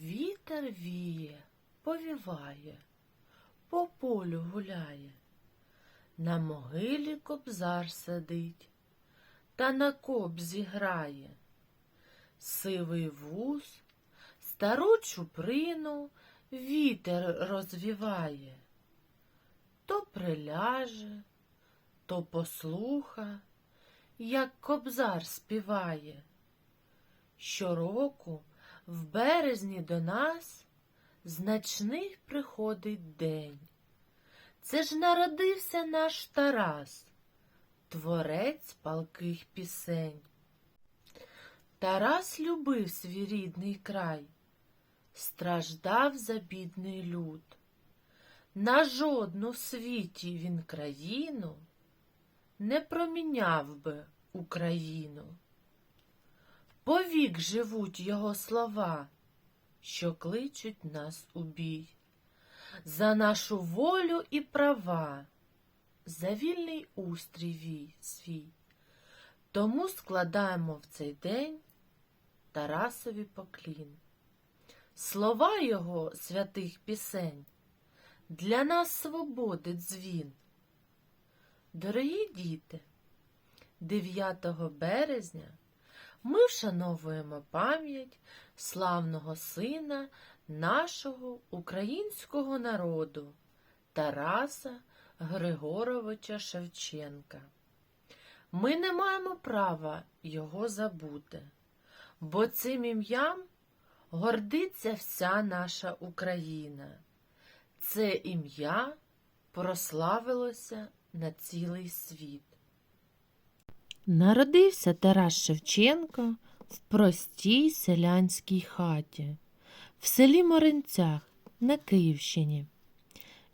Вітер віє, повіває, по полю гуляє, на могилі кобзар сидить, та на кобзі грає. Сивий вуз, стару чуприну вітер розвіває, то приляже, то послуха, як кобзар співає. Щороку в березні до нас значний приходить день. Це ж народився наш Тарас, творець палких пісень. Тарас любив свій рідний край, страждав за бідний люд. На жодну в світі він країну не проміняв би Україну. Повік живуть його слова, що кличуть нас у бій, за нашу волю і права, за вільний устрій вій свій. Тому складаємо в цей день Тарасові поклін. Слова його святих пісень для нас свободи дзвін. Дорогі діти, 9 березня ми вшановуємо пам'ять славного сина нашого українського народу Тараса Григоровича Шевченка. Ми не маємо права його забути, бо цим ім'ям гордиться вся наша Україна. Це ім'я прославилося на цілий світ. Народився Тарас Шевченко в простій селянській хаті, в селі Моринцях на Київщині.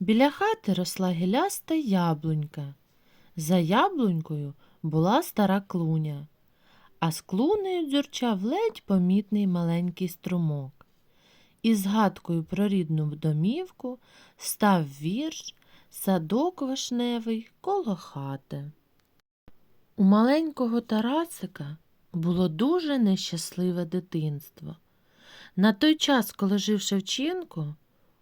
Біля хати росла гіляста яблунька. За яблунькою була стара клуня, а з клунею дзюрчав ледь помітний маленький струмок. І згадкою про рідну домівку став вірш Садок вишневий коло хати. У маленького Тарасика було дуже нещасливе дитинство. На той час, коли жив Шевченко,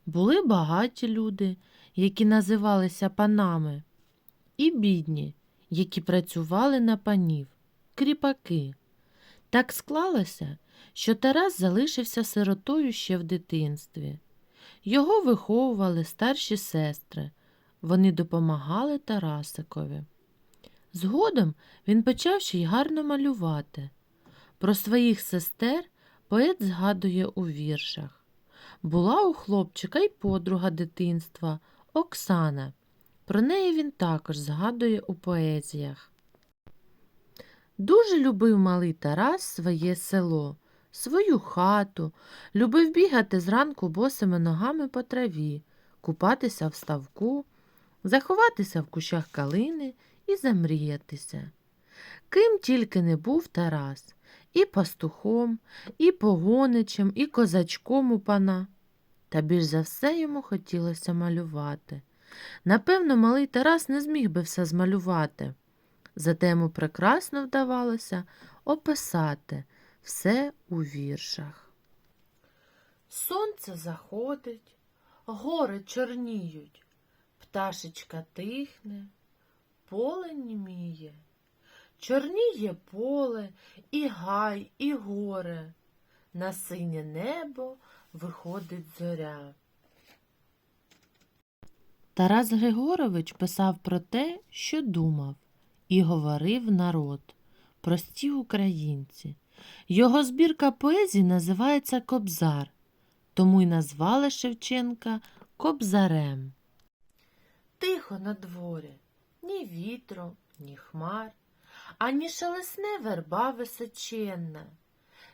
були багаті люди, які називалися панами, і бідні, які працювали на панів, кріпаки. Так склалося, що Тарас залишився сиротою ще в дитинстві. Його виховували старші сестри, вони допомагали Тарасикові. Згодом він почав ще й гарно малювати. Про своїх сестер поет згадує у віршах. Була у хлопчика й подруга дитинства Оксана. Про неї він також згадує у поезіях. Дуже любив малий Тарас своє село, свою хату, любив бігати зранку босими ногами по траві, купатися в ставку, заховатися в кущах калини і замріятися. Ким тільки не був Тарас, і пастухом, і погоничем, і козачком у пана. Та більш за все йому хотілося малювати. Напевно, малий Тарас не зміг би все змалювати, зате йому прекрасно вдавалося описати все у віршах. Сонце заходить, гори чорніють, пташечка тихне, поле німіє. Чорніє поле, і гай, і горе, на синє небо виходить зоря. Тарас Григорович писав про те, що думав, і говорив народ, прості українці. Його збірка поезій називається Кобзар, тому й назвали Шевченка Кобзарем. Тихо на дворі, ні вітру, ні хмар, ані шелесне верба височенна.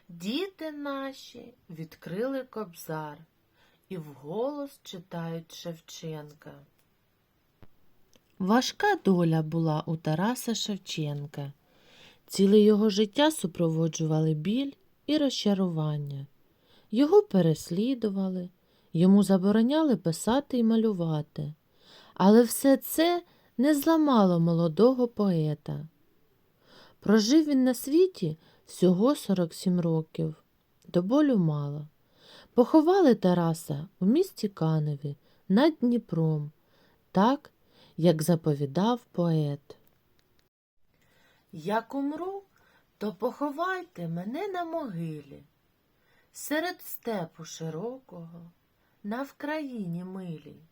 Діти наші відкрили кобзар і вголос читають Шевченка. Важка доля була у Тараса Шевченка. Ціле його життя супроводжували біль і розчарування. Його переслідували, йому забороняли писати і малювати. Але все це не зламало молодого поета. Прожив він на світі всього 47 років, до болю мало. Поховали Тараса у місті Каневі над Дніпром, так, як заповідав поет. Як умру, то поховайте мене на могилі, серед степу широкого, на Вкраїні милій,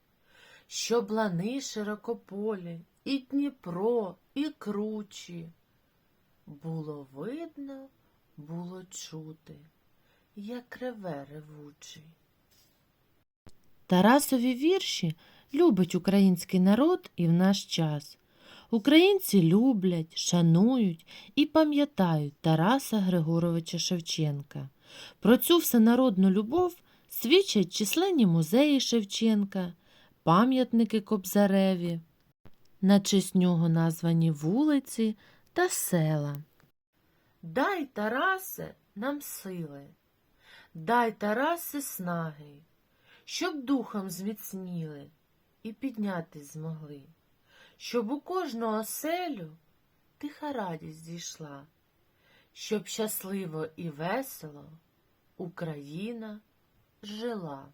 щоб лани широкополі, і Дніпро, і кручі. Було видно, було чути, як реве ревучий. Тарасові вірші любить український народ і в наш час. Українці люблять, шанують і пам'ятають Тараса Григоровича Шевченка. Про цю всенародну любов свідчать численні музеї Шевченка, пам'ятники Кобзареві, на честь нього названі вулиці та села. Дай, Тарасе, нам сили, дай, Тарасе, снаги, щоб духом зміцніли і піднятись змогли, щоб у кожну оселю тиха радість зійшла, щоб щасливо і весело Україна жила.